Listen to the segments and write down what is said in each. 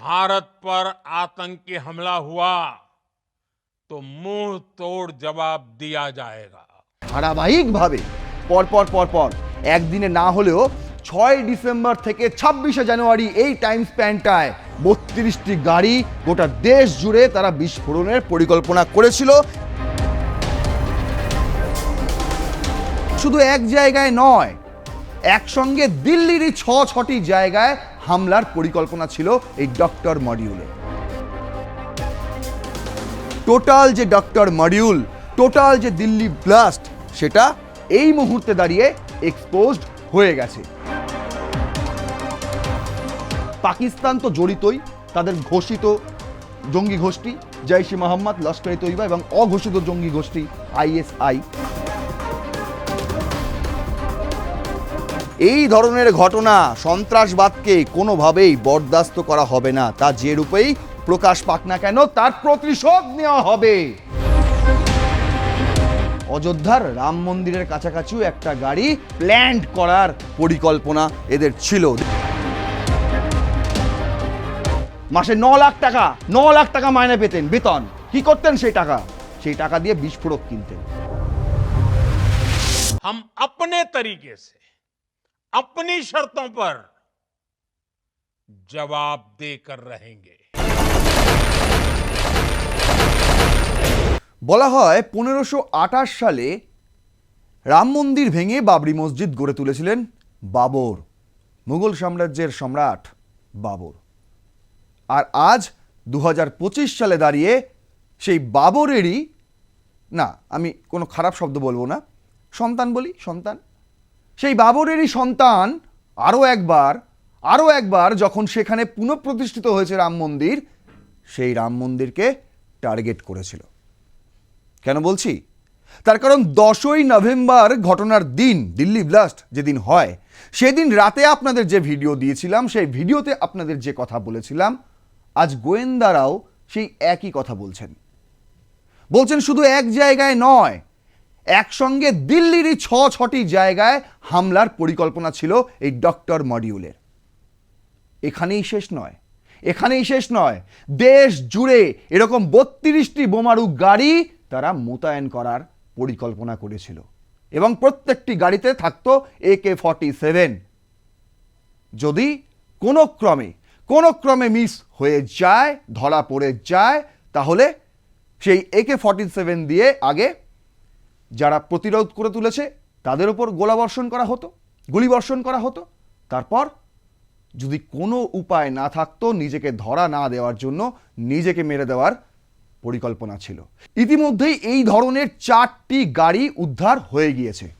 भारत पर आतंकी हमला हुआ तो मुंह तोड़ जवाब दिया जाएगा ধারাবাহিকভাবে পরপর পরপর একদিনে না হলেও ছয় ডিসেম্বর থেকে ছাব্বিশে জানুয়ারি এই টাইম স্প্যানটায় বত্রিশটি গাড়ি গোটা দেশ জুড়ে তারা বিস্ফোরণের পরিকল্পনা করেছিল শুধু এক জায়গায় নয় একসঙ্গে দিল্লিরই ছ ছটি জায়গায় হামলার পরিকল্পনা ছিল এই ডক্টর মডিউলে। টোটাল যে ডক্টর মডিউল, টোটাল যে দিল্লি ব্লাস্ট, সেটা এই মুহূর্তে দাঁড়িয়ে এক্সপোজড হয়ে গেছে। পাকিস্তান তো জড়িতই, তাদের ঘোষিত জঙ্গি গোষ্ঠী, জৈশ মোহাম্মদ লস্কর তৈবা এবং অঘোষিত জঙ্গি গোষ্ঠী, আইএসআই। এই ধরনের ঘটনা সন্ত্রাসবাদকে কোনোভাবেই বরদাস্ত করা হবে না তা যে রূপেই প্রকাশ পাক না কেন তার প্রতিশোধ নেওয়া হবে অযোধ্যার রাম মন্দিরের কাছাকাছিও একটা গাড়ি প্ল্যান্ড করার পরিকল্পনা এদের ছিল মাসে ন লাখ টাকা ন লাখ টাকা মাইনে পেতেন বেতন কি করতেন সেই টাকা সেই টাকা দিয়ে বিস্ফোরক কিনতেন हम अपने तरीके से अपनी शर्तों पर जवाब देकर रहेंगे বলা হয় পনেরোশো আঠাশ সালে রাম মন্দির ভেঙে বাবরি মসজিদ গড়ে তুলেছিলেন বাবর মুঘল সাম্রাজ্যের সম্রাট বাবর আর আজ দু সালে দাঁড়িয়ে সেই বাবরেরই না আমি কোনো খারাপ শব্দ বলবো না সন্তান বলি সন্তান সেই বাবরেরই সন্তান আরও একবার আরও একবার যখন সেখানে পুনঃপ্রতিষ্ঠিত হয়েছে রাম মন্দির, সেই রাম মন্দিরকে টার্গেট করেছিল। কেন বলছি? তার কারণ দশই নভেম্বর ঘটনার দিন, দিল্লি ব্লাস্ট যেদিন হয়, সেদিন রাতে আপনাদের যে ভিডিও দিয়েছিলাম, সেই ভিডিওতে আপনাদের যে কথা বলেছিলাম, আজ গোয়েন্দারাও সেই একই কথা বলছেন। বলছেন শুধু এক জায়গায় নয় একসঙ্গে দিল্লিরই ছ ছটি জায়গায় হামলার পরিকল্পনা ছিল এই ডক্টর মডিউলের। এখানেই শেষ নয়। এখানেই শেষ নয়। দেশ জুড়ে এরকম বত্রিশটি বোমারু গাড়ি তারা মোতায়েন করার পরিকল্পনা করেছিল এবং প্রত্যেকটি গাড়িতে থাকতো এ কে ফর্টি সেভেন। যদি কোনো ক্রমে কোনো ক্রমে মিস হয়ে যায়, ধরা পড়ে যায়, তাহলে সেই একে ফর্টি সেভেন দিয়ে আগে যারা প্রতিরোধ করে তুলেছে, তাদের উপর গোলাবর্ষণ করা হতো গুলিবর্ষণ করা হতো। তারপর যদি কোনো উপায় না থাকতো, নিজেকে ধরা না দেওয়ার জন্য নিজেকে মেরে দেওয়ার পরিকল্পনা ছিল। ইতিমধ্যেই এই ধরনের চারটি গাড়ি উদ্ধার হয়ে গিয়েছে।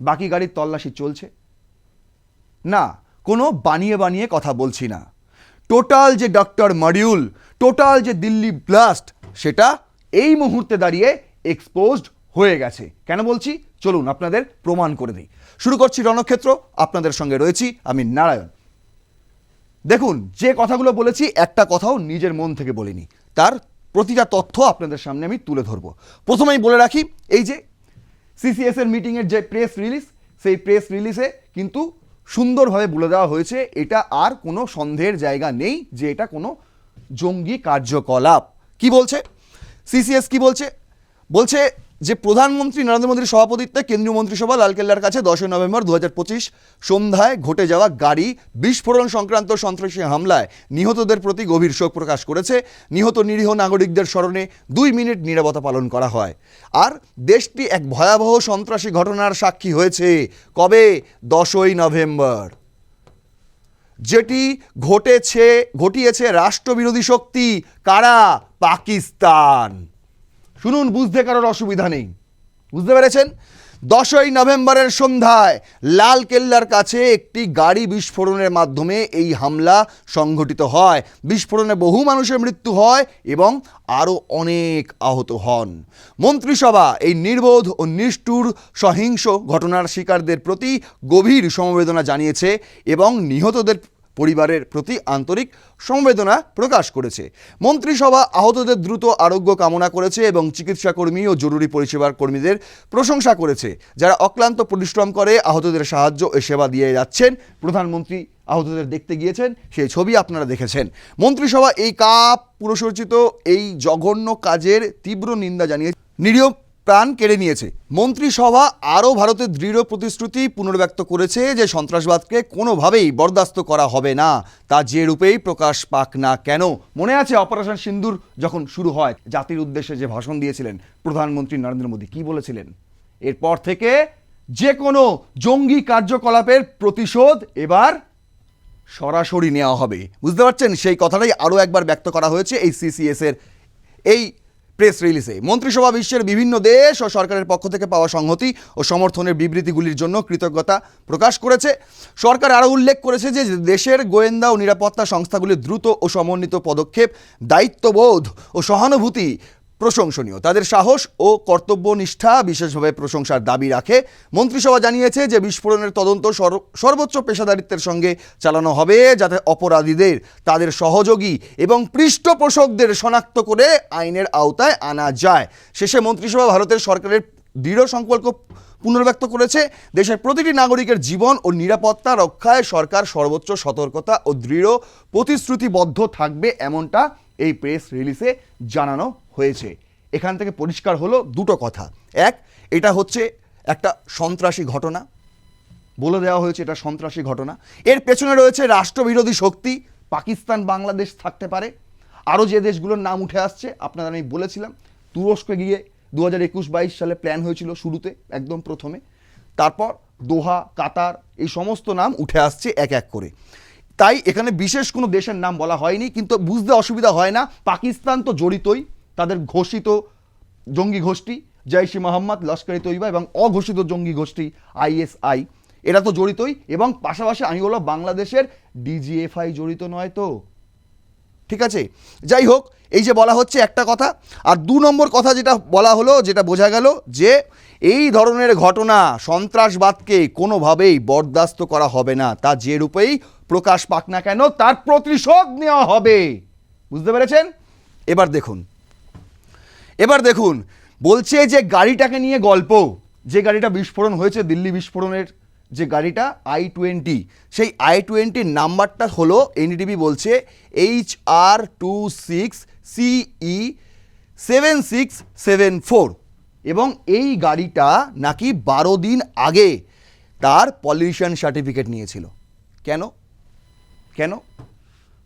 বাকি গাড়ির তল্লাশি চলছে। না, কোনো বানিয়ে বানিয়ে কথা বলছি না। টোটাল যে ডক্টর মডিউল, টোটাল যে দিল্লি ব্লাস্ট, সেটা এই মুহূর্তে দাঁড়িয়ে এক্সপোজড হয়ে গেছে। কেন বলছি? চলুন আপনাদের প্রমাণ করে দিই। শুরু করছি রণক্ষেত্র, আপনাদের সঙ্গে রয়েছি আমি নারায়ণ। দেখুন, যে কথাগুলো বলেছি, একটা কথাও নিজের মন থেকে বলিনি। তার প্রতিটা তথ্য আপনাদের সামনে আমি তুলে ধরবো। প্রথমেই বলে রাখি, এই যে সিসিএস এর মিটিংয়ের যে প্রেস রিলিজ সেই প্রেস রিলিজে কিন্তু সুন্দরভাবে বলে দেওয়া হয়েছে, এটা আর কোনো সন্দেহের জায়গা নেই যে এটা কোনো জঙ্গি কার্যকলাপ। কি বলছে? সিসিএস কি বলছে? বলছে যে প্রধানমন্ত্রী নরেন্দ্র মোদীর সভাপতিত্বে কেন্দ্রীয় মন্ত্রিসভা লালকেল্লার কাছে দশই নভেম্বর দু হাজার পঁচিশ সন্ধ্যায় ঘটে যাওয়া গাড়ি বিস্ফোরণ সংক্রান্ত সন্ত্রাসী হামলায় নিহতদের প্রতি গভীর শোক প্রকাশ করেছে। নিহত নিরীহ নাগরিকদের স্মরণে দুই মিনিট নীরবতা পালন করা হয়। আর দেশটি এক ভয়াবহ সন্ত্রাসী ঘটনার সাক্ষী হয়েছে কবে? দশই নভেম্বর। যেটি ঘটেছে, ঘটিয়েছে রাষ্ট্রবিরোধী শক্তি কারা? পাকিস্তান। শুনুন, বুঝতে কারোর অসুবিধা নেই। বুঝতে পেরেছেন? দশই নভেম্বরের সন্ধ্যায় লাল কেল্লার কাছে একটি গাড়ি বিস্ফোরণের মাধ্যমে এই হামলা সংঘটিত হয়। বিস্ফোরণে বহু মানুষের মৃত্যু হয় এবং আরও অনেক আহত হন। মন্ত্রিসভা এই নির্বোধ ও নিষ্ঠুর সহিংস ঘটনার শিকারদের প্রতি গভীর সমবেদনা জানিয়েছে এবং নিহতদের পরিবারের প্রতি আন্তরিক সমবেদনা প্রকাশ করেছে। মন্ত্রিসভা আহতদের দ্রুত আরোগ্য কামনা করেছে এবং চিকিৎসা কর্মী ও জরুরি পরিষেবার কর্মীদের প্রশংসা করেছে। যারা অক্লান্ত পরিশ্রম করে আহতদের সাহায্য ও সেবা দিয়ে যাচ্ছেন, প্রধানমন্ত্রী আহতদের দেখতে গিয়েছেন, সেই ছবি আপনারা দেখেছেন। মন্ত্রিসভা এই কাপ পুরস্কৃত, এই জঘন্য কাজের তীব্র নিন্দা জানিয়ে নিরীহ প্রাণ কেড়ে নিয়েছে। মন্ত্রিসভা আরও ভারতের দৃঢ় প্রতিশ্রুতি পুনর্ব্যক্ত করেছে যে সন্ত্রাসবাদকে কোনোভাবেই বরদাস্ত করা হবে না। তা যে রূপেই প্রকাশ পাক না কেন? মনে আছে অপারেশন সিন্দুর যখন শুরু হয়, জাতির উদ্দেশ্যে যে ভাষণ দিয়েছিলেন প্রধানমন্ত্রী নরেন্দ্র মোদী। কি বলেছিলেন? এরপর থেকে যে কোনো জঙ্গি কার্যকলাপের প্রতিশোধ এবার সরাসরি নেওয়া হবে। বুঝতে পারছেন? সেই কথাটাই আরও একবার ব্যক্ত করা হয়েছে এই সিসিএসের এই প্রেস রিলিজে। মন্ত্রিসভা বিশ্বের বিভিন্ন দেশ ও সরকারের পক্ষ থেকে পাওয়া সংহতি ও সমর্থনের বিবৃতিগুলির জন্য কৃতজ্ঞতা প্রকাশ করেছে। সরকার আরও উল্লেখ করেছে যে দেশের গোয়েন্দা ও নিরাপত্তা সংস্থাগুলির দ্রুত ও সমন্বিত পদক্ষেপ, দায়িত্ববোধ ও সহানুভূতি প্রশংসনীয়। তাদের সাহস ও কর্তব্যনিষ্ঠা বিশেষভাবে প্রশংসার দাবি রাখে। মন্ত্রিসভা জানিয়েছে যে বিস্ফোরণের তদন্ত সর্বোচ্চ পেশাদারিত্বের সঙ্গে চালানো হবে, যাতে অপরাধীদের, তাদের সহযোগী এবং পৃষ্ঠপোষকদের শনাক্ত করে আইনের আওতায় আনা যায়। শেষে মন্ত্রিসভা ভারতের সরকারের দৃঢ় সংকল্প পুনর্ব্যক্ত করেছে। দেশের প্রতিটি নাগরিকের জীবন ও নিরাপত্তা রক্ষায় সরকার সর্বোচ্চ সতর্কতা ও দৃঢ় প্রতিশ্রুতিবদ্ধ থাকবে এমনটা এই প্রেস রিলিজে জানানো হয়েছে। এখান থেকে পরিষ্কার হলো দুটো কথা। এক, এটা হচ্ছে একটা সন্ত্রাসী ঘটনা। বলে দেওয়া হয়েছে এটা সন্ত্রাসী ঘটনা। এর পেছনে রয়েছে রাষ্ট্রবিরোধী শক্তি। পাকিস্তান, বাংলাদেশ থাকতে পারে। আরও যে দেশগুলোর নাম উঠে আসছে, আপনাদের আমি বলেছিলাম, তুরস্কে গিয়ে দু হাজার একুশ বাইশ সালে প্ল্যান হয়েছিল শুরুতে, একদম প্রথমে। তারপর দোহা, কাতার, এই সমস্ত নাম উঠে আসছে এক এক করে। তাই এখানে বিশেষ কোনো দেশের নাম বলা হয়নি, কিন্তু বুঝতে অসুবিধা হয় না। পাকিস্তান তো জড়িতই, তাদের ঘোষিত জঙ্গি গোষ্ঠী, জৈশ মোহাম্মদ, লস্করি তৈবা এবং অঘোষিত জঙ্গি গোষ্ঠী আইএসআই এরা তো জড়িতই এবং পাশাপাশি আমি বলব বাংলাদেশের ডিজিএফআই জড়িত নয় তো। ঠিক আছে? যাই হোক, এই যে বলা হচ্ছে একটা কথা, আর দু নম্বর কথা যেটা বলা হলো, যেটা বোঝা গেল যে এই ধরনের ঘটনা সন্ত্রাসবাদকে কোনোভাবেই বরদাস্ত করা হবে না, তা যে রূপেই প্রকাশ পাক না কেন, তার প্রতিশোধ নেওয়া হবে। বুঝতে পেরেছেন? এবার দেখুন। এবার দেখুন, বলছে যে গাড়িটাকে নিয়ে গল্প। যে গাড়িটা বিস্ফোরণ হয়েছে, দিল্লি বিস্ফোরণের যে গাড়িটা আই টোয়েন্টি সেই আই টোয়েন্টির নাম্বারটা হলো, এনডিটিভি বলছে, H R two six C E seven six seven four. এবং এই গাড়িটা নাকি বারো দিন আগে তার পলিউশন সার্টিফিকেট নিয়েছিল। কেন? কেন?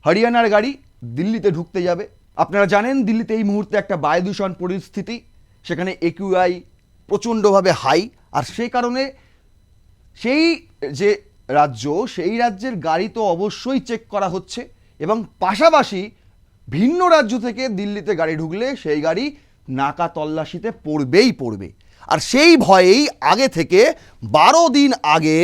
হরিয়ানার গাড়ি দিল্লিতে ঢুকতে যাবে। আপনারা জানেন দিল্লিতে এই মুহূর্তে একটা বায়ু দূষণ পরিস্থিতি, সেখানে একিউআই প্রচণ্ডভাবে হাই আর সেই কারণে সেই যে রাজ্য, সেই রাজ্যের গাড়ি তো অবশ্যই চেক করা হচ্ছে এবং পাশাপাশি ভিন্ন রাজ্য থেকে দিল্লিতে গাড়ি ঢুকলে সেই গাড়ি নাকা তল্লাশিতে পড়বেই পড়বে। আর সেই ভয়েই আগে থেকে বারো দিন আগে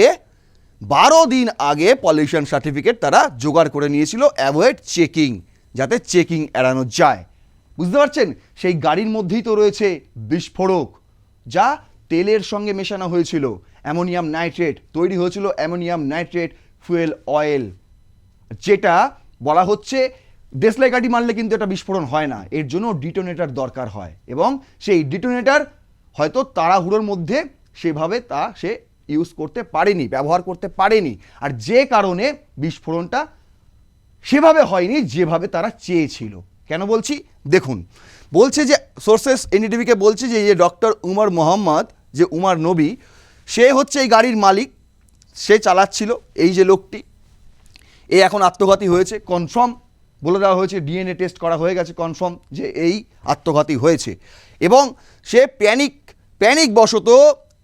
বারো দিন আগে পলিউশন সার্টিফিকেট তারা জোগাড় করে নিয়েছিল অ্যাভয়েড চেকিং যাতে চেকিং এড়ানো যায়। বুঝতে পারছেন? সেই গাড়ির মধ্যেই তো রয়েছে বিস্ফোরক, যা তেলের সঙ্গে মেশানো হয়েছিল। অ্যামোনিয়াম নাইট্রেট, তৈরি হয়েছিল অ্যামোনিয়াম নাইট্রেট ফুয়েল অয়েল, যেটা বলা হচ্ছে দেশলাই কাঠি মারলে কিন্তু এটা বিস্ফোরণ হয় না। এর জন্য ডিটোনেটার দরকার হয় এবং সেই ডিটোনেটার হয়তো তাড়াহুড়োর মধ্যে সেভাবে তা সে ইউজ করতে পারেনি, ব্যবহার করতে পারেনি। আর যে কারণে বিস্ফোরণটা সেভাবে হয়নি, যেভাবে তারা চেয়েছিল। কেন বলছি? দেখুন, বলছে যে সোর্সেস এনডিটিভিকে বলছে যে, এই ডক্টর উমর মোহাম্মদ, যে উমার নবী, সে হচ্ছে এই গাড়ির মালিক, সে চালাচ্ছিল এই যে লোকটি। এ এখন আত্মঘাতী হয়েছে কনফার্ম বলে দেওয়া হয়েছে ডিএনএ টেস্ট করা হয়ে গেছে কনফার্ম যে এই আত্মঘাতী হয়েছে। এবং সে প্যানিক প্যানিক বশত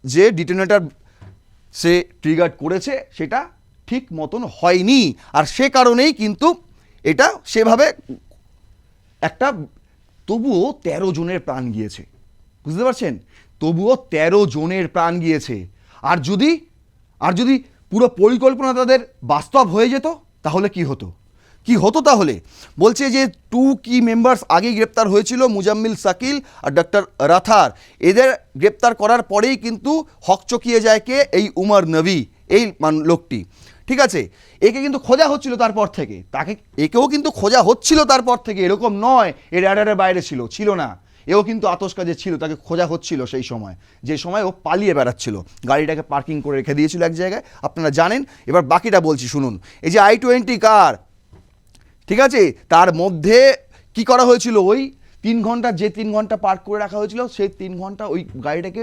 যে ডিটোনেটার সে ট্রিগার করেছে, সেটা ঠিক মতন হয়নি। আর সে কারণেই কিন্তু এটা সেভাবে একটা তবুও তেরো জনের প্রাণ গিয়েছে। বুঝতে পারছেন? তবুও তেরো জনের প্রাণ গিয়েছে। আর যদি আর যদি পুরো পরিকল্পনা তাদের বাস্তব হয়ে যেত, তাহলে কি হতো? কি হতো তাহলে? বলছে যে টু কি মেম্বার্স আগেই গ্রেপ্তার হয়েছিল, মুজাম্মিল সাকিল আর ডক্টর রাথার। এদের গ্রেপ্তার করার পরেই কিন্তু হকচকিয়ে যায় কে? এই উমর নবী, এই লোকটি। ঠিক আছে? একে কিন্তু খোঁজা হচ্ছিল তারপর থেকে। তাকে, একেও কিন্তু খোঁজা হচ্ছিল তারপর থেকে। এরকম নয়, এর অ্যাডারের বাইরে ছিল ছিল না। এও কিন্তু আতস কাজে ছিল, তাকে খোঁজা হচ্ছিল সেই সময়। যে সময় ও পালিয়ে বেড়াচ্ছিল। গাড়িটাকে পার্কিং করে রেখে দিয়েছিল এক জায়গায়। আপনারা জানেন, এবার বাকিটা বলছি, শুনুন। এই যে আই টোয়েন্টি কার ঠিক আছে? তার মধ্যে কি করা হয়েছিল? ওই তিন ঘণ্টা, যে তিন ঘণ্টা পার্ক করে রাখা হয়েছিল সেই তিন ঘণ্টা ওই গাড়িটাকে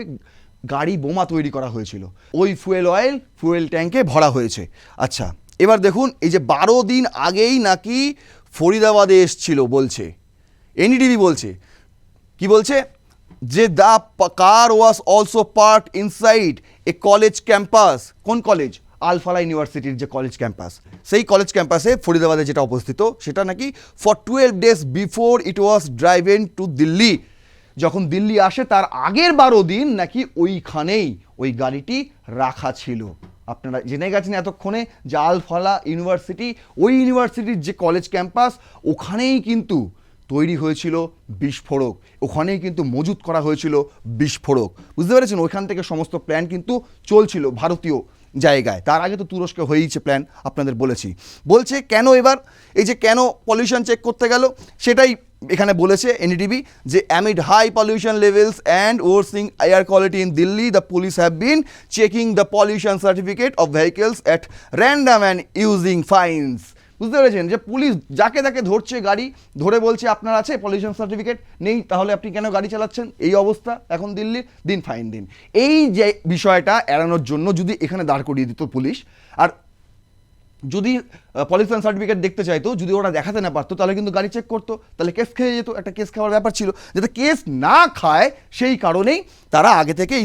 গাড়ি, বোমা তৈরি করা হয়েছিল। ওই ফুয়েল অয়েল ফুয়েল ট্যাঙ্কে ভরা হয়েছে। আচ্ছা এবার দেখুন, এই যে বারো দিন আগেই নাকি ফরিদাবাদে এসছিল বলছে। এনডিটিভি বলছে। কি বলছে? যে the car was also parked inside a college campus কোন কলেজ আলফালা ইউনিভার্সিটির যে কলেজ ক্যাম্পাস সেই কলেজ ক্যাম্পাসে ফরিদাবাদে যেটা অবস্থিত, সেটা নাকি for twelve days before it was driven to Delhi যখন দিল্লি আসে তার আগের বারো দিন নাকি ওইখানেই ওই গাড়িটি রাখা ছিল। আপনারা জেনে গেছেন এতক্ষণে যে আলফালা ইউনিভার্সিটি, ওই ইউনিভার্সিটির যে কলেজ ক্যাম্পাস ওখানেই কিন্তু তৈরি হয়েছিল বিস্ফোরক, ওখানেই কিন্তু মজুত করা হয়েছিল বিস্ফোরক। বুঝতে পেরেছেন? ওইখান থেকে সমস্ত প্ল্যান কিন্তু চলছিল ভারতীয় জায়গায়। তার আগে তো তুরস্কে হয়েইছে প্ল্যান আপনাদের বলেছি। বলছে কেন এবার? এই যে কেন পলিউশন চেক করতে গেল? সেটাই এখানে বলেছে এনডিটিভি যে amid high pollution levels and worsening air quality in Delhi the police have been checking the pollution certificate of vehicles at random and using fines বুঝতে পেরেছেন যে পুলিশ যাকে তাকে ধরছে গাড়ি, ধরে বলছে আপনার আছে পলিউশন সার্টিফিকেট নেই, তাহলে আপনি কেন গাড়ি চালাচ্ছেন? এই অবস্থা এখন দিল্লির, দিন ফাইন দিন। এই যে বিষয়টা এড়ানোর জন্য যদি এখানে দাঁড় করিয়ে দিত পুলিশ, আর যদি পলিউশন সার্টিফিকেট দেখতে চাইতো, যদি ওরা দেখাতে না পারতো, তাহলে কিন্তু গাড়ি চেক করতো, তাহলে কেস খেয়ে যেত, একটা কেস খাওয়ার ব্যাপার ছিল। যাতে কেস না খায়, সেই কারণেই তারা আগে থেকে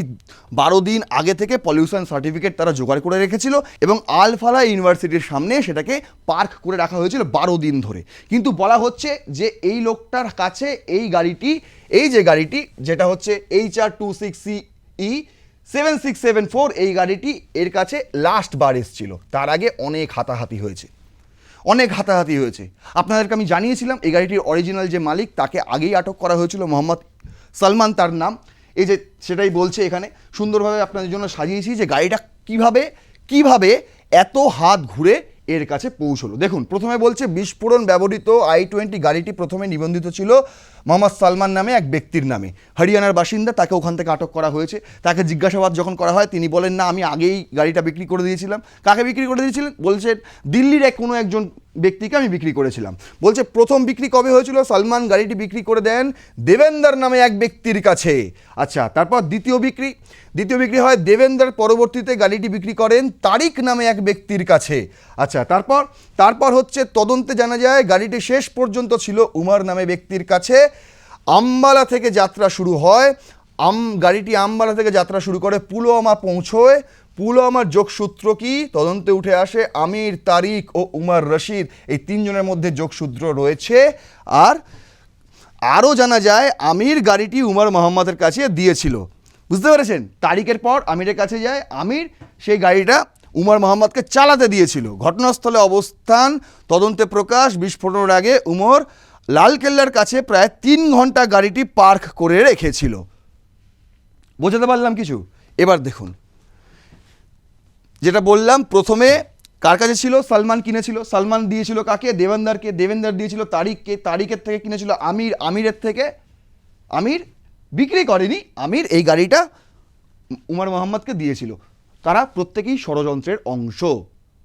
বারো দিন আগে থেকে পলিউশন সার্টিফিকেট তারা জোগাড় করে রেখেছিল এবং আলফালা ইউনিভার্সিটির সামনে সেটাকে পার্ক করে রাখা হয়েছিল বারো দিন ধরে। কিন্তু বলা হচ্ছে যে এই লোকটার কাছে এই গাড়িটি, এই যে গাড়িটি, যেটা হচ্ছে H R two six C E seven six seven four এই গাড়িটি এর কাছে লাস্ট বার এসছিল। তার আগে অনেক হাতাহাতি হয়েছে। অনেক হাতাহাতি হয়েছে। আপনাদেরকে আমি জানিয়েছিলাম, এই গাড়িটির অরিজিনাল যে মালিক, তাকে আগেই আটক করা হয়েছিল মোহাম্মদ সালমান, তার নাম। এই যে সেটাই বলছে এখানে। সুন্দরভাবে আপনাদের জন্য সাজিয়েছি যে গাড়িটা কীভাবে কীভাবে এত হাত ঘুরে এর কাছে পৌঁছলো। দেখুন, প্রথমে বলছে, বিস্ফোরণ ব্যবহৃত আই টোয়েন্টি গাড়িটি প্রথমে নিবন্ধিত ছিল মোহাম্মদ সালমান নামে এক ব্যক্তির নামে। হরিয়ানার বাসিন্দা, তাকে ওখান থেকে আটক করা হয়েছে। তাকে জিজ্ঞাসাবাদ যখন করা হয়, তিনি বলেন, না, আমি আগেই গাড়িটা বিক্রি করে দিয়েছিলাম। কাকে বিক্রি করে দিয়েছিলেন? বলছেন দিল্লির এক কোনো একজন ব্যক্তিকে আমি বিক্রি করেছিলাম। বলছে, প্রথম বিক্রি কবে হয়েছিল? সালমান, গাড়িটি বিক্রি করে দেন দেবেন্দার নামে এক ব্যক্তির কাছে। আচ্ছা তারপর দ্বিতীয় বিক্রি। দ্বিতীয় বিক্রি হয়, দেবেন্দার পরবর্তীতে গাড়িটি বিক্রি করেন তারিক নামে এক ব্যক্তির কাছে। আচ্ছা তারপর তারপর হচ্ছে, তদন্তে জানা যায়, গাড়িটি শেষ পর্যন্ত ছিল উমার নামে ব্যক্তির কাছে। আম্বালা থেকে যাত্রা শুরু হয়। আম, গাড়িটি আম্বালা থেকে যাত্রা শুরু করে পুলওয়ামা পৌঁছয়। পুলওয়ামার যোগসূত্র কি? তদন্তে উঠে আসে আমির, তারিক ও উমার রশিদ। এই তিনজনের মধ্যে যোগসূত্র রয়েছে। আর আরও জানা যায়, আমির গাড়িটি উমর মোহাম্মদের কাছে দিয়েছিল। বুঝতে পেরেছেন? তারিখের পর আমিরের কাছে যায়। আমির সেই গাড়িটা উমর মোহাম্মদকে চালাতে দিয়েছিল। ঘটনাস্থলে অবস্থান, তদন্তে প্রকাশ, বিস্ফোরণের আগে উমর লালকেল্লার কাছে প্রায় তিন ঘণ্টা গাড়িটি পার্ক করে রেখেছিল। বোঝাতে পারলাম কিছু? এবার দেখুন। যেটা বললাম, প্রথমে কার কাছে ছিল? সালমান কিনেছিল। সালমান দিয়েছিল কাকে? দেবেন্দারকে। দেবেন্দার দিয়েছিল তারিককে তারিকের থেকে কিনেছিল আমির। আমিরের থেকে? আমির? বিক্রি করেনি। আমির এই গাড়িটা উমার মোহাম্মদকে দিয়েছিল। তারা প্রত্যেকেই ষড়যন্ত্রের অংশ।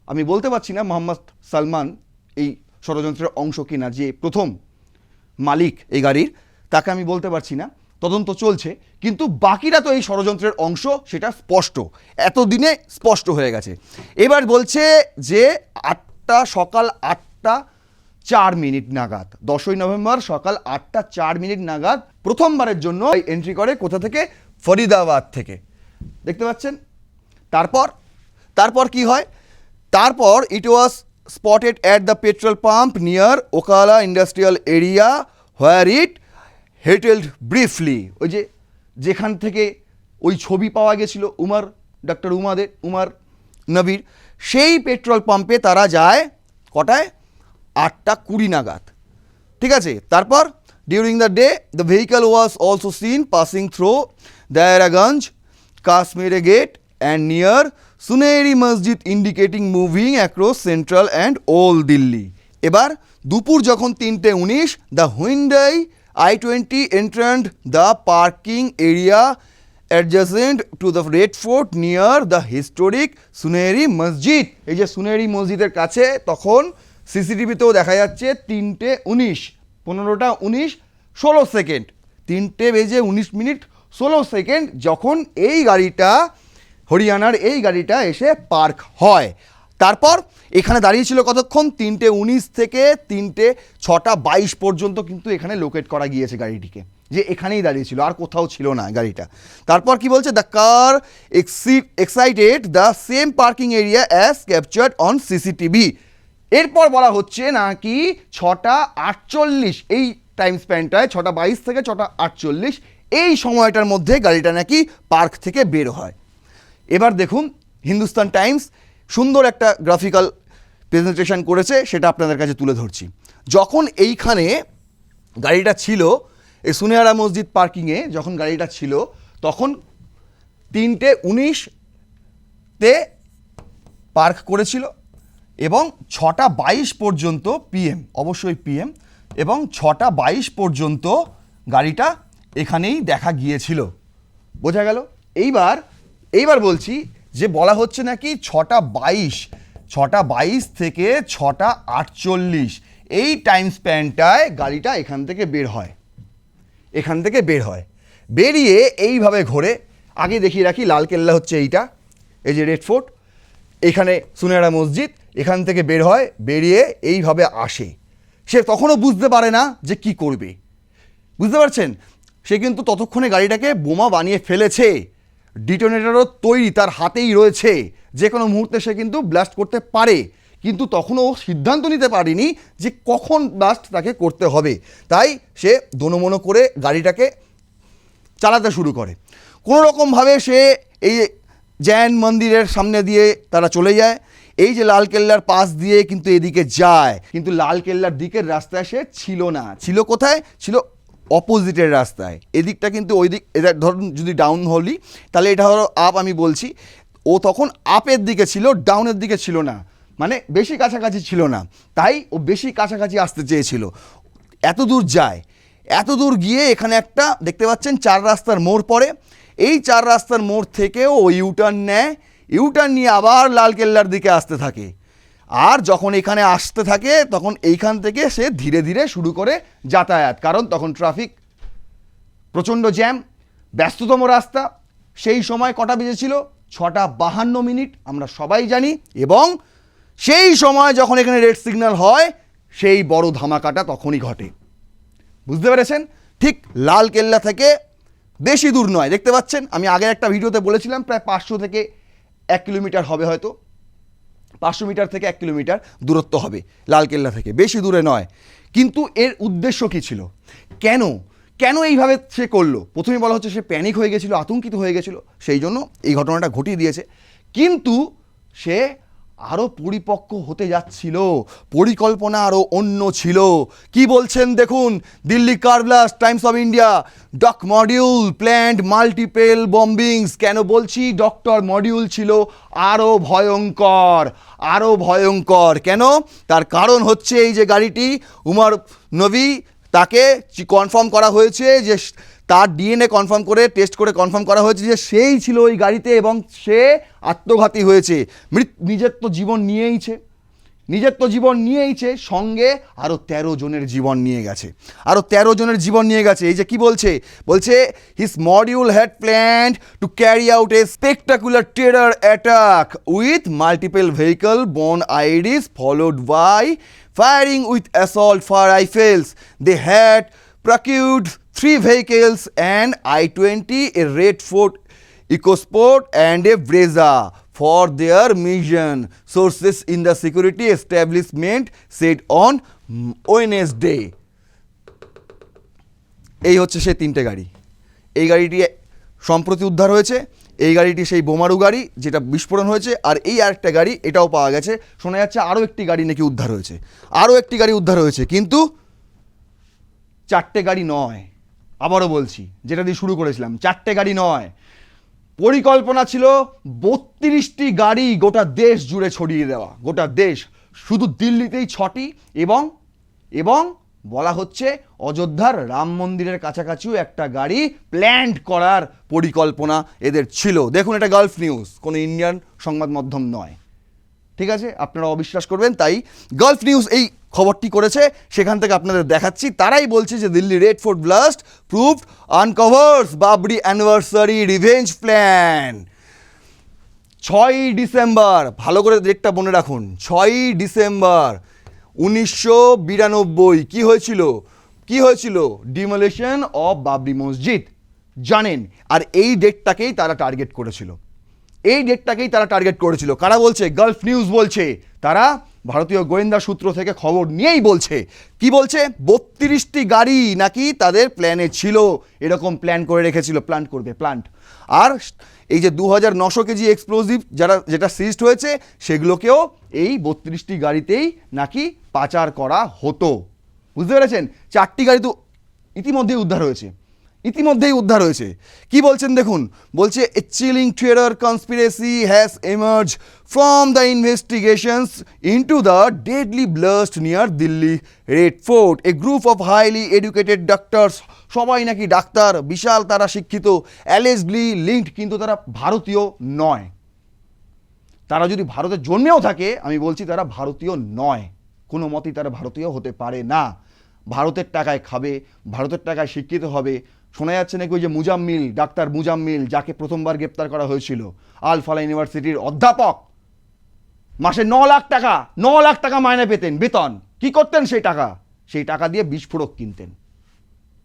আমি বলতে পারছি না মোহাম্মদ সালমান এই ষড়যন্ত্রের অংশ কিনা যে প্রথম। মালিক এই গাড়ির, তাকে আমি বলতে পারছি না, তদন্ত চলছে, কিন্তু বাকিরা তো এই ষড়যন্ত্রের অংশ, সেটা স্পষ্ট, এতদিনে স্পষ্ট হয়ে গেছে। এবার বলছে যে আটটা, সকাল আটটা চার মিনিট নাগাদ, দশই নভেম্বর সকাল আটটা চার মিনিট নাগাদ প্রথমবারের জন্য এন্ট্রি করে কোথা থেকে? ফরিদাবাদ থেকে। দেখতে পাচ্ছেন? তারপর তারপর কি হয়? তারপর it was spotted at the petrol pump near Okhla industrial area where it halted briefly ওই যে যেখান থেকে ওই ছবি পাওয়া গেছিল, উমার ডক্টর উমাদের, উমার নবীর, সেই পেট্রোল পাম্পে তারা যায় কটায়? আটটা কুড়ি নাগাদ। ঠিক আছে? তারপর during the day the vehicle was also seen passing through Daryaganj Kashmere Gate and near Sunehri Masjid indicating moving across central and Old Delhi এবার দুপুর যখন তিনটে উনিশ the Hyundai i twenty entered the parking area adjacent to the Red Fort near the historic Sunehri Masjid. এই যে সুনেরি মসজিদের কাছে তখন সিসিটিভিতেও দেখা যাচ্ছে তিনটে উনিশ, পনেরোটা উনিশ, ষোলো সেকেন্ড। তিনটে বেজে উনিশ মিনিট, ষোলো সেকেন্ড যখন এই গাড়িটা হরিয়ানার এই গাড়িটা এসে পার্ক হয়। তারপর এখানে দাঁড়িয়েছিল কতক্ষণ? তিনটে উনিশ থেকে তিনটে ছটা বাইশ পর্যন্ত কিন্তু এখানে লোকেট করা গিয়েছে গাড়িটিকে, যে এখানেই দাঁড়িয়েছিল, আর কোথাও ছিল না গাড়িটা। তারপর কি বলছে? The car exited the same parking area as captured on CCTV এরপর বলা হচ্ছে নাকি ছটা আটচল্লিশ, এই টাইম স্প্যানটায় ছটা বাইশ থেকে ছটা আটচল্লিশ, এই সময়টার মধ্যে গাড়িটা নাকি পার্ক থেকে বের হয়। এবার দেখুন হিন্দুস্তান টাইমস সুন্দর একটা গ্রাফিক্যাল প্রেজেন্টেশন করেছে, সেটা আপনাদের কাছে তুলে ধরছি। যখন এইখানে গাড়িটা ছিল, এই সুনেহারা মসজিদ পার্কিংয়ে যখন গাড়িটা ছিল, তখন তিনটে উনিশতে পার্ক করেছিল এবং ছটা বাইশ পর্যন্ত পিএম, অবশ্যই পিএম, এবং ছটা বাইশ পর্যন্ত গাড়িটা এখানেই দেখা গিয়েছিল। বোঝা গেল? এইবার এইবার বলছি যে বলা হচ্ছে নাকি ছটা বাইশ ছটা বাইশ থেকে ছটা আটচল্লিশ। এই টাইম স্প্যানটায় গাড়িটা এখান থেকে বের হয়। এখান থেকে বের হয়। বেরিয়ে এইভাবে ঘোরে। আগে দেখিয়ে রাখি লালকেল্লা হচ্ছে এইটা, এই যে রেড ফোর্ট। এখানে সুনেরা মসজিদ, এখান থেকে বের হয়, বেরিয়ে এইভাবে আসে। সে তখনও বুঝতে পারে না যে কি করবে। বুঝতে পারছেন? সে কিন্তু ততক্ষণে গাড়িটাকে বোমা বানিয়ে ফেলেছে। ডিটোনেটরও তৈরি তার হাতেই রয়েছে। যে কোনো মুহূর্তে সে কিন্তু ব্লাস্ট করতে পারে। কিন্তু তখনও সিদ্ধান্ত নিতে পারেনি যে কখন ব্লাস্ট তাকে করতে হবে। তাই সে দোনমনো করে গাড়িটাকে চালাতে শুরু করে। কোনো রকমভাবে সে এই জৈন মন্দিরের সামনে দিয়ে তারা চলে যায়। এই যে লালকেল্লার পাশ দিয়ে কিন্তু এদিকে যায়। কিন্তু লালকেল্লার দিকের রাস্তায় সে ছিল না। ছিল কোথায়? ছিল অপোজিটের রাস্তায়। এদিকটা কিন্তু ওই দিক এটা ধরুন যদি ডাউন হলি, তাহলে এটা হলো আপ আমি বলছি। ও তখন আপের দিকে ছিল ডাউনের দিকে ছিল না। মানে বেশি কাছাকাছি ছিল না। তাই ও বেশি কাছাকাছি আসতে চেয়েছিল। এত দূর যায়। এত দূর গিয়ে এখানে একটা, দেখতে পাচ্ছেন, চার রাস্তার মোড় পড়ে। এই চার রাস্তার মোড় থেকে ও ইউটার্ন নেয়। ইউটার্ন নিয়ে আবার লালকেল্লার দিকে আসতে থাকে। আর যখন এখানে আসতে থাকে, তখন এইখান থেকে সে ধীরে ধীরে শুরু করে যাতায়াত। কারণ তখন ট্রাফিক প্রচণ্ড জ্যাম ব্যস্ততম রাস্তা। সেই সময় কটা বেজেছিল? ছটা বাহান্ন মিনিট, আমরা সবাই জানি। এবং সেই সময় যখন এখানে রেড সিগন্যাল হয়, সেই বড় ধামাকাটা তখনই ঘটে। বুঝতে পেরেছেন? ঠিক লাল কেল্লা থেকে বেশি দূর নয়। দেখতে পাচ্ছেন? আমি আগের একটা ভিডিওতে বলেছিলাম, প্রায় পাঁচশো থেকে এক কিলোমিটার হবে হয়তো। পাঁচশো মিটার থেকে এক কিলোমিটার দূরত্ব হবে, লালকেল্লা থেকে। বেশি দূরে নয়। কিন্তু এর উদ্দেশ্য কী ছিল? কেন? কেন এইভাবে সে করল? প্রথমে বলা হচ্ছে সে প্যানিক হয়ে গেছিল, আতঙ্কিত হয়ে গেছিল, সেই জন্য এই ঘটনাটা ঘটিয়ে দিয়েছে। কিন্তু সে আরও পরিপক্ক হতে যাচ্ছিল, পরিকল্পনা আরও অন্য ছিল। কি বলছেন দেখুন, Delhi car blast Times of India. Doc module planned multiple bombings, কেন বলছি? ডক্টর মডিউল ছিল আরও ভয়ঙ্কর আরও ভয়ঙ্কর। কেন? তার কারণ হচ্ছে এই যে গাড়িটি, উমর নবী, তাকে কনফার্ম করা হয়েছে যে তার ডিএনএ কনফার্ম করে, টেস্ট করে কনফার্ম করা হয়েছে যে সেই ছিল ওই গাড়িতে এবং সে আত্মঘাতী হয়েছে। মৃত, নিজের তো জীবন নিয়েইছে নিজের তো জীবন নিয়েইছে সঙ্গে আরও তেরো জনের জীবন নিয়ে গেছে। আরও তেরো জনের জীবন নিয়ে গেছে। এই যে কি বলছে? বলছে his module had planned to carry out a spectacular terror attack with multiple vehicle borne IEDs followed by firing with assault fire rifles. They had procured three vehicles and I-20, a Red Ford EcoSport and a Brezza for their mission. Sources in the security establishment said on Wednesday. এই হচ্ছে সেই তিনটে গাড়ি। এই গাড়িটি সম্প্রতি উদ্ধার হয়েছে। এই গাড়িটি সেই বোমারু গাড়ি যেটা বিস্ফোরণ হয়েছে। আর এই আরেকটা গাড়ি এটাও পাওয়া গেছে। শোনা যাচ্ছে আরও একটি গাড়ি নাকি উদ্ধার হয়েছে। আরও একটি গাড়ি উদ্ধার হয়েছে কিন্তু চারটে গাড়ি নয়। আবারও বলছি, যেটা দিয়ে শুরু করেছিলাম, চারটে গাড়ি নয়। পরিকল্পনা ছিল বত্রিশটি গাড়ি গোটা দেশ জুড়ে ছড়িয়ে দেওয়া, গোটা দেশ। শুধু দিল্লিতেই ছটি এবং এবং বলা হচ্ছে অযোধ্যার রাম মন্দিরের কাছাকাছিও একটা গাড়ি প্ল্যান্ড করার পরিকল্পনা এদের ছিল। দেখুন এটা গালফ নিউজ কোনো ইন্ডিয়ান সংবাদ মাধ্যম নয়। ঠিক আছে? আপনারা অবিশ্বাস করবেন, তাই গালফ নিউজ এই খবরটি করেছে, সেখান থেকে আপনাদের দেখাচ্ছি। তারাই বলছে যে Delhi Red Fort blast probe uncovers Babri anniversary revenge plan ছয়ই ডিসেম্বর, ভালো করে ডেটটা মনে রাখুন। ছয়ই ডিসেম্বর, উনিশশো বিরানব্বই। কী হয়েছিল? কি হয়েছিল? ডিমোলেশন অফ বাবরি মসজিদ। জানেন? আর এই ডেটটাকেই তারা টার্গেট করেছিল। এই ডেটটাকেই তারা টার্গেট করেছিল। কারা বলছে? গালফ নিউজ বলছে। তারা ভারতীয় গোয়েন্দা সূত্র থেকে খবর নিয়েই বলছে। কি বলছে? বত্রিশটি গাড়ি নাকি তাদের প্ল্যানে ছিল। এরকম প্ল্যান করে রেখেছিল। প্ল্যান করবে প্ল্যান্ট আর এই যে দু হাজার নশো কেজি এক্সপ্লোজিভ যারা, যেটা সিজড হয়েছে, সেগুলোকেও এই বত্রিশটি গাড়িতেই নাকি পাচার করা হতো। বুঝতে পেরেছেন? চারটি গাড়ি তো ইতিমধ্যেই উদ্ধার হয়েছে। ইতিমধ্যেই উদ্ধার হয়েছে। কি বলছেন দেখুন? বলছে a chilling terror conspiracy has emerge from the investigations into the deadly blast near Delhi Red Fort a group of highly educated doctors সবাই নাকি ডাক্তার, বিশাল তারা শিক্ষিত অ্যালেজলি লিঙ্কড কিন্তু তারা ভারতীয় নয়। তারা যদি ভারতে জন্মেও থাকে, আমি বলছি তারা ভারতীয় নয়। কোনো মতেই তারা ভারতীয় হতে পারে না। ভারতের টাকায় খাবে, ভারতের টাকায় শিক্ষিত হবে শোনা যাচ্ছে নাকি ওই যে মুজাম্মিল, ডাক্তার মুজাম্মিল, যাকে প্রথমবার গ্রেপ্তার করা হয়েছিল, আলফালা ইউনিভার্সিটির অধ্যাপক। মাসে ন লাখ টাকা, ন লাখ টাকা মাইনে পেতেন বেতন। কি করতেন সেই টাকা? সেই টাকা দিয়ে বিস্ফোরক কিনতেন।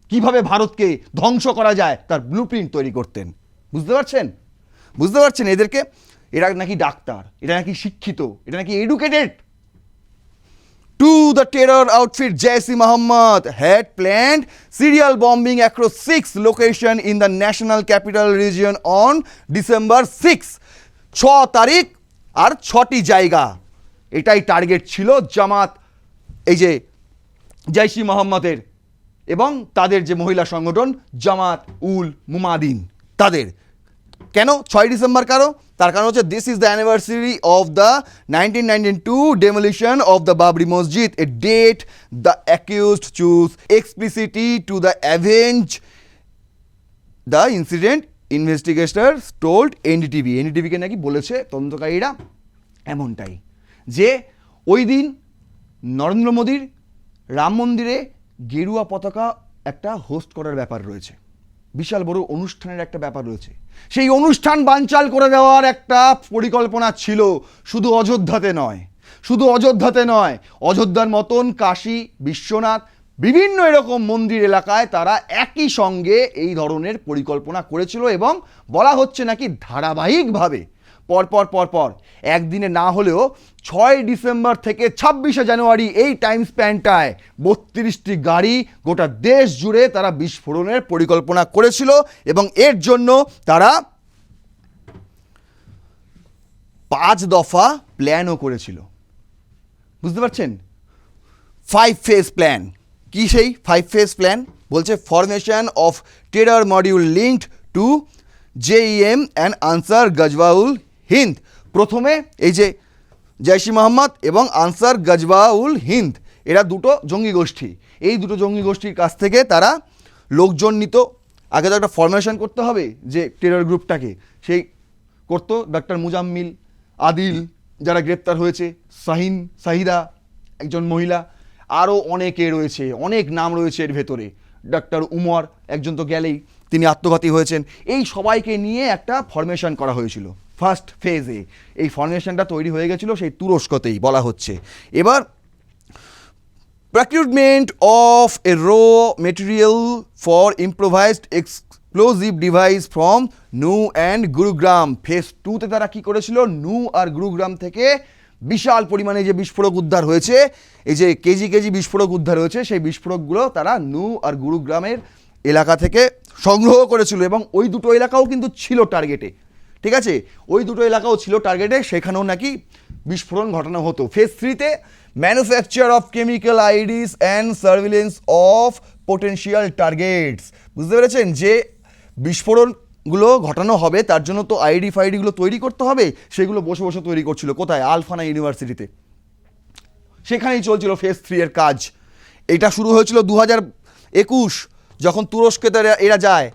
কীভাবে ভারতকে ধ্বংস করা যায়, তার ব্লু তৈরি করতেন। বুঝতে পারছেন? বুঝতে পারছেন এদেরকে? এরা নাকি ডাক্তার এটা নাকি শিক্ষিত এটা নাকি educated to the terror outfit Jaish Mohammed had planned serial bombing across six location in the national capital region on December six ছ তারিখ আর ছটি জায়গা। এটাই টার্গেট ছিল জামাত, এই যে জৈশি মোহাম্মদের এবং তাদের যে মহিলা সংগঠন জামাত উল মুমাদিন, তাদের। কেন? ছয় ডিসেম্বর কারও? তার কারণ হচ্ছে this is the anniversary of the nineteen ninety two demolition of the Babri Masjid a date the accused chose explicitly to the avenge the incident investigator told NDTV এনডিটিভিকে নাকি বলেছে তদন্তকারীরা এমনটাই, যে ওই দিন নরেন্দ্র মোদীর রাম মন্দিরে গেরুয়া পতাকা একটা হোস্ট করার ব্যাপার রয়েছে। বিশাল বড় অনুষ্ঠানের একটা ব্যাপার রয়েছে। সেই অনুষ্ঠান বানচাল করে দেওয়ার একটা পরিকল্পনা ছিল, শুধু অযোধ্যাতে নয়। শুধু অযোধ্যাতে নয়, অযোধ্যার মতন কাশী, বিশ্বনাথ, বিভিন্ন এরকম মন্দির এলাকায় তারা একই সঙ্গে এই ধরনের পরিকল্পনা করেছিল এবং বলা হচ্ছে নাকি ধারাবাহিকভাবে পরপর পরপর একদিনে না হলেও ছয় ডিসেম্বর থেকে ছাব্বিশে জানুয়ারি এই টাইম স্প্যানটায় বত্রিশটি গাড়ি গোটা দেশ জুড়ে তারা বিস্ফোরণের পরিকল্পনা করেছিল এবং এর জন্য তারা পাঁচ দফা প্ল্যানও করেছিল। বুঝতে পারছেন? ফাইভ ফেজ প্ল্যান কি সেই ফাইভ ফেজ প্ল্যান বলছে formation of terror module linked to JeM and Ansar Ghazwatul Hind. প্রথমে এই যে জৈশি মোহাম্মদ এবং আনসার গজবাউল হিন্দ, এরা দুটো জঙ্গি গোষ্ঠী। এই দুটো জঙ্গি গোষ্ঠীর কাছ থেকে তারা লোকজন নিত। আগে তো একটা ফরমেশন করতে হবে যে টেরর গ্রুপটাকে সেই করতো ডক্টর মুজাম্মিল, আদিল, যারা গ্রেপ্তার হয়েছে, শাহিন, শাহিদা, একজন মহিলা। আরও অনেকে রয়েছে, অনেক নাম রয়েছে এর ভেতরে। ডক্টর উমর, একজন তো গেলেই, তিনি আত্মঘাতী হয়েছেন। এই সবাইকে নিয়ে একটা ফরমেশন করা হয়েছিল। ফার্স্ট ফেজে। এই ফরমেশনটা তৈরি হয়ে গেছিল সেই তুরস্কতেই, বলা হচ্ছে। এবার, procurement of a raw material for improvised explosive device from Nuh and Gurugram phase টুতে তারা কি করেছিল? নু আর গুরুগ্রাম থেকে বিশাল পরিমাণে যে বিস্ফোরক উদ্ধার হয়েছে, এই যে কেজি কেজি বিস্ফোরক উদ্ধার হয়েছে, সেই বিস্ফোরকগুলো তারা নু আর গুরুগ্রামের এলাকা থেকে সংগ্রহ করেছিল এবং ওই দুটো এলাকাও কিন্তু ছিল টার্গেটে ঠিক আছে? ওই দুটো এলাকাও ছিল টার্গেটে সেখানেও নাকি বিস্ফোরণ ঘটানো হতো। ফেজ থ্রিতে manufacture of chemical IEDs and surveillance of potential targets বুঝতে পেরেছেন? যে বিস্ফোরণগুলো ঘটানো হবে, তার জন্য তো আইডি ফাইডিগুলো তৈরি করতে হবে, সেগুলো বসে বসে তৈরি করছিল। কোথায়? আলফানা ইউনিভার্সিটিতে। সেখানেই চলছিল ফেজ থ্রি এর কাজ। এটা শুরু হয়েছিল দু হাজার একুশ, যখন তুরস্কেতে এরা- এরা যায়।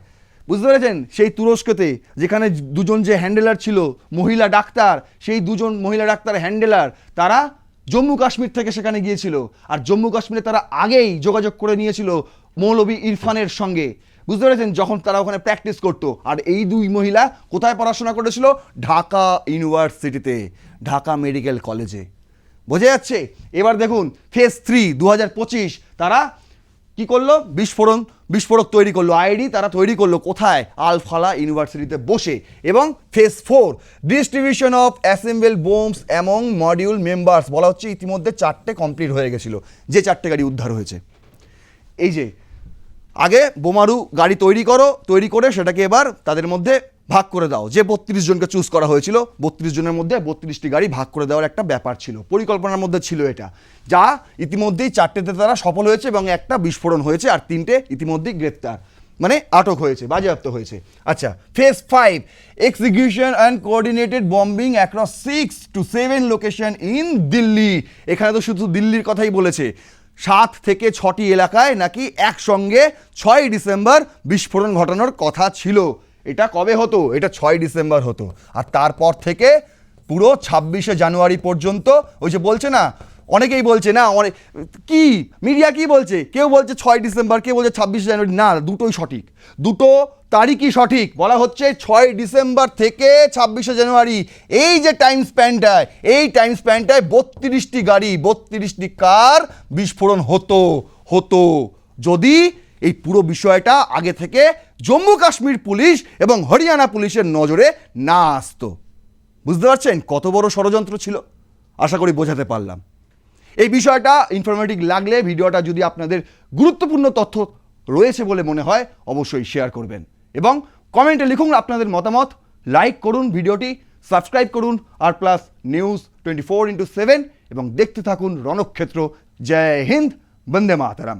বুঝতে পেরেছেন? সেই তুরস্কতে, যেখানে দুজন যে হ্যান্ডেলার ছিল, মহিলা ডাক্তার, সেই দুজন মহিলা ডাক্তার হ্যান্ডেলার তারা জম্মু কাশ্মীর থেকে সেখানে গিয়েছিল। আর জম্মু কাশ্মীরে তারা আগেই যোগাযোগ করে নিয়েছিল মৌলবী ইরফানের সঙ্গে। বুঝতে পেরেছেন? যখন তারা ওখানে প্র্যাকটিস করতো। আর এই দুই মহিলা কোথায় পড়াশোনা করেছিল? ঢাকা ইউনিভার্সিটিতে, ঢাকা মেডিকেল কলেজে। বোঝা যাচ্ছে? এবার দেখুন ফেজ থ্রি দু হাজার পঁচিশ, তারা কি করল? বিস্ফোরণ, বিস্ফোরক তৈরি করল। আইডি তারা তৈরি করল কোথায়? আলফালা ইউনিভার্সিটিতে বসে। এবং phase four distribution of assemble bombs among module members বলা হচ্ছে ইতিমধ্যে চারটে কমপ্লিট হয়ে গেছিল। যে চারটে গাড়ি উদ্ধার হয়েছে। এই যে, আগে বোমারু গাড়ি তৈরি করো, তৈরি করে সেটাকে এবার তাদের মধ্যে ভাগ করে দাও। যে বত্রিশ জনকে চুজ করা হয়েছিল, বত্রিশ জনের মধ্যে বত্রিশটি গাড়ি ভাগ করে দেওয়ার একটা ব্যাপার ছিল। পরিকল্পনার মধ্যে ছিল এটা। যা ইতিমধ্যেই চারটেতে তারা সফল হয়েছে এবং একটা বিস্ফোরণ হয়েছে আর তিনটে ইতিমধ্যেই গ্রেপ্তার। মানে আটক হয়েছে, বাজেয়াপ্ত হয়েছে। আচ্ছা phase five execution and coordinated bombing across six to seven location in Delhi এখানে তো শুধু দিল্লির কথাই বলেছে। সাত থেকে ছটি এলাকায় নাকি একসঙ্গে ছয় ডিসেম্বর বিস্ফোরণ ঘটানোর কথা ছিল। এটা কবে হতো? এটা ছয় ডিসেম্বর হতো। আর তারপর থেকে পুরো ছাব্বিশে জানুয়ারি পর্যন্ত ওই যে বলছে না, অনেকেই বলছে না, অনেক, কি? মিডিয়া কি বলছে? কেউ বলছে ছয় ডিসেম্বর, কেউ বলছে ছাব্বিশে জানুয়ারি। না, দুটোই সঠিক। দুটো তারিখই সঠিক। বলা হচ্ছে ছয় ডিসেম্বর থেকে ছাব্বিশে জানুয়ারি। এই যে টাইম স্প্যানটায় এই টাইম স্প্যানটায় বত্রিশটি গাড়ি, বত্রিশটি কার বিস্ফোরণ হতো হতো। যদি এই পুরো বিষয়টা আগে থেকে জম্মু কাশ্মীর পুলিশ এবং হরিয়ানা পুলিশের নজরে না আসতো। বুঝতে পারছেন কত বড় ষড়যন্ত্র ছিল? আশা করি বোঝাতে পারলাম। এই বিষয়টা ইনফরমেটিভ লাগলে ভিডিওটা যদি আপনাদের গুরুত্বপূর্ণ তথ্য রয়েছে বলে মনে হয়, অবশ্যই শেয়ার করবেন। এবং কমেন্টে লিখুন আপনাদের মতামত লাইক করুন ভিডিওটি সাবস্ক্রাইব করুন, আর Plus News twenty four into seven এবং দেখতে থাকুন রণক্ষেত্র। জয় হিন্দ, বন্দে মাতারাম।